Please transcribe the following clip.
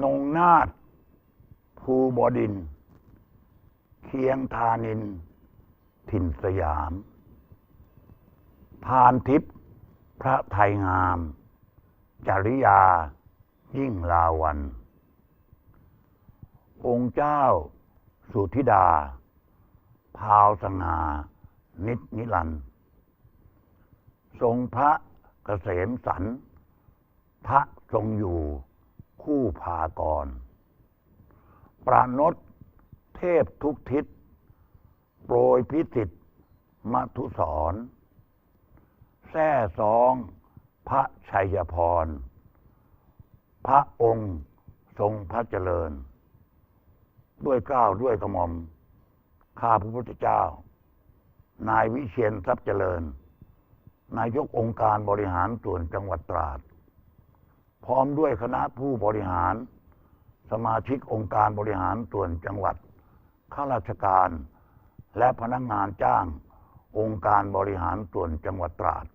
นงนาฏภูบดิน เคียงธานิน ถิ่นสยาม พานทิพย์พระไทยงาม จริยา ยิ่งลาวัน องค์เจ้า สุธิดา พาวสงา นิจนิรัน ทรงพระเกษมสันพระทรงอยู่ คู่พากร ประนตเทพทุกทิศ โปรยพิสิทธิ์มัทุสรแท่สองพระชัยพร พระองค์ทรงพระเจริญ ด้วยกล้าวด้วยกระหม่อม ข้าพระพุทธเจ้า นายวิเชียนทรัพย์เจริญ นายกองค์การบริหารส่วนจังหวัดตราด พร้อมด้วยคณะผู้บริหาร สมาชิกองค์การบริหารส่วนจังหวัด ข้าราชการ และพนักงานจ้าง องค์การบริหารส่วนจังหวัดตราด